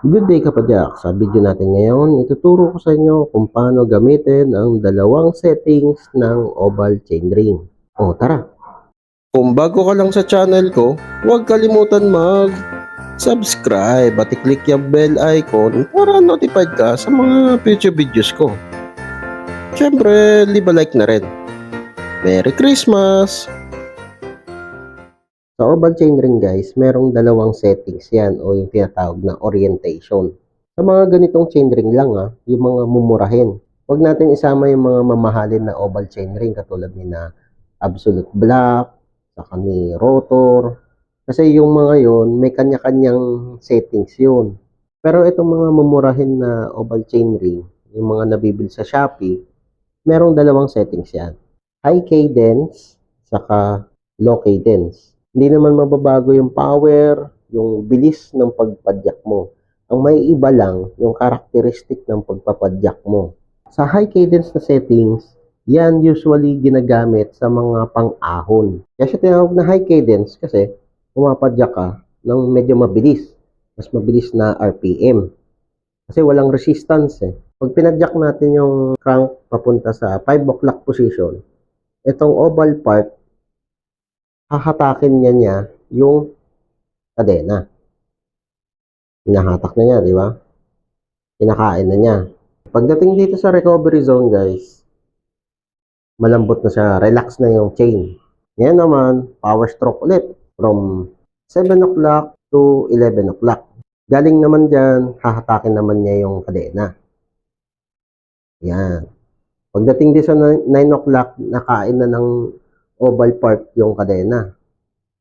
Good day kapadyak! Sa video natin ngayon, ituturo ko sa inyo kung paano gamitin ang dalawang settings ng oval chainring. O tara! Kung bago ka lang sa channel ko, huwag kalimutan mag subscribe at i-click yung bell icon para notified ka sa mga future videos ko. Siyempre, leave a like na rin. Merry Christmas! Sa oval chainring guys, merong dalawang settings yan o yung tinatawag na orientation. Sa mga ganitong chainring lang ah, yung mga mumurahin. Huwag natin isama yung mga mamahalin na oval chainring katulad ni na absolute black, saka ni rotor. Kasi yung mga yon may kanya-kanyang settings yun. Pero itong mga mumurahin na oval chainring, yung mga nabibili sa Shopee, merong dalawang settings yan. High cadence, saka low cadence hindi naman mababago yung power, yung bilis ng pagpadyak mo. Ang may iba lang, yung characteristic ng pagpapadyak mo. Sa high cadence na settings, yan usually ginagamit sa mga pang-ahon. Kaya siya tinawag na high cadence kasi pumapadyak ka ng medyo mabilis. Mas mabilis na RPM. Kasi walang resistance eh. Pag pinadyak natin yung crank papunta sa 5 o'clock position, itong oval part hahatakin niya niya yung kadena. Hinahatak na niya, di ba? Kinakain na niya. Pagdating dito sa recovery zone, guys, malambot na siya. Relax na yung chain. Ngayon naman, power stroke ulit. From 7 o'clock to 11 o'clock. Galing naman dyan, hahatakin naman niya yung kadena. Yan. Pagdating dito sa 9 o'clock, nakain na ng oval part yung kadena.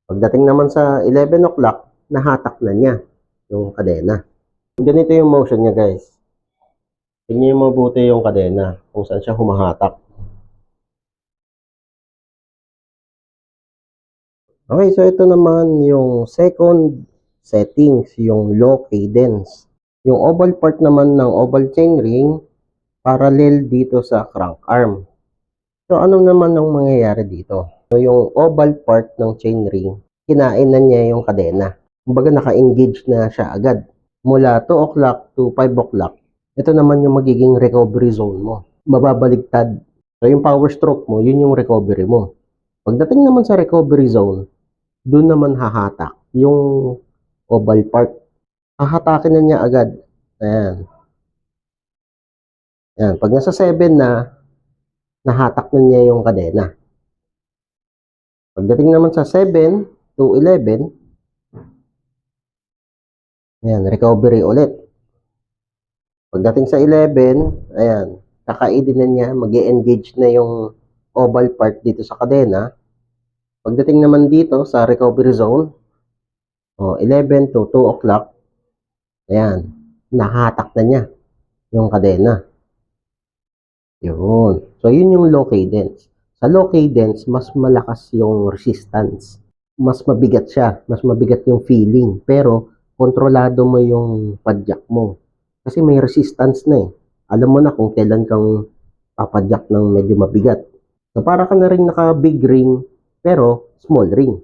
Pagdating naman sa 11 o'clock, nahatak na niya yung kadena. Ganito yung motion niya guys. Tingnan niyo mabuti yung kadena kung saan siya humahatak. Okay, so ito naman yung second settings, yung low cadence. Yung oval part naman ng oval chainring, parallel dito sa crank arm. So, ano naman ang mangyayari dito? So, yung oval part ng chainring, kinain na niya yung kadena. Kumbaga, naka-engage na siya agad. Mula 2 o'clock to 5 o'clock, ito naman yung magiging recovery zone mo. Mababaligtad. So, yung power stroke mo, yun yung recovery mo. Pagdating naman sa recovery zone, doon naman hahatak yung oval part. Hahatakin na niya agad. Ayan. Ayan. Pag nasa 7 na, nahatak na niya yung kadena. Pagdating naman sa 7 to 11, ayan, recovery ulit. Pagdating sa 11, ayan, kakaidin na niya, mag engage na yung oval part dito sa kadena. Pagdating naman dito sa recovery zone, oh, 11 to 2 o'clock, ayan, nahatak na niya yung kadena. Yun. So, yun yung low cadence. Sa low cadence, mas malakas yung resistance. Mas mabigat siya. Mas mabigat yung feeling. Pero, kontrolado mo yung padyak mo. Kasi may resistance na eh. Alam mo na kung kailan kang papadyak ng medyo mabigat. So, para ka na rin naka-big ring, pero small ring.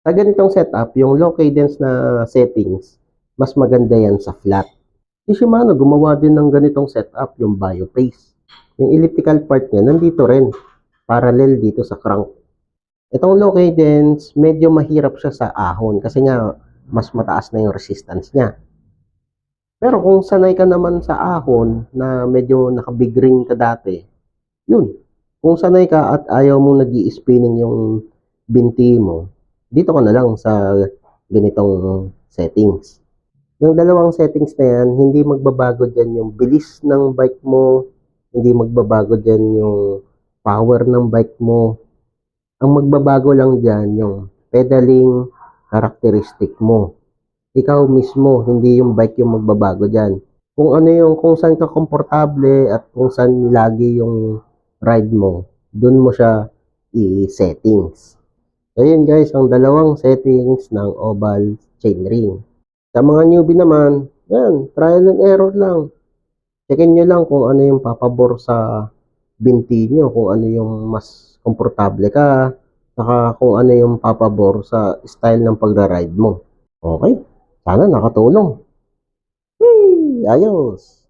Sa ganitong setup, yung low cadence na settings, mas maganda yan sa flat. Si Shimano, gumawa din ng ganitong setup, yung Biopace. Yung elliptical part niya, nandito rin. Parallel dito sa crank. Itong low cadence, medyo mahirap siya sa ahon kasi nga mas mataas na yung resistance niya. Pero kung sanay ka naman sa ahon na medyo nakabig ring ka dati, yun. Kung sanay ka at ayaw mo nag spinning yung binti mo, dito ka na lang sa ganitong settings. Yung dalawang settings na yan, hindi magbabago dyan yung bilis ng bike mo, hindi magbabago dyan yung power ng bike mo. Ang magbabago lang dyan yung pedaling characteristic mo. Ikaw mismo, hindi yung bike yung magbabago dyan. Kung ano yung, kung saan ka komportable at kung saan lagi yung ride mo, dun mo siya i-settings. So yun guys, ang dalawang settings ng oval chainring. Sa mga newbie naman, yan, trial and error lang checkin nyo lang kung ano yung papabor sa binti nyo, kung ano yung mas komportable ka, saka kung ano yung papabor sa style ng pagra-ride mo. Okay? Sana nakatulong. Hmm. ayos.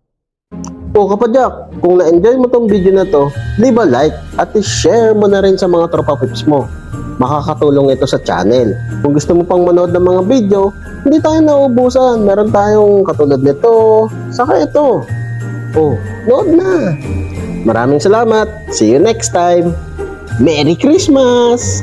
O kapadyak, kung na-enjoy mo tong video na to, leave a like at i-share mo na rin sa mga tropa pips mo. Makakatulong ito sa channel. Kung gusto mo pang manood ng mga video, hindi tayo naubusan. Meron tayong katulad nito, saka ito. Oh, nood na. Maraming salamat. See you next time. Merry Christmas!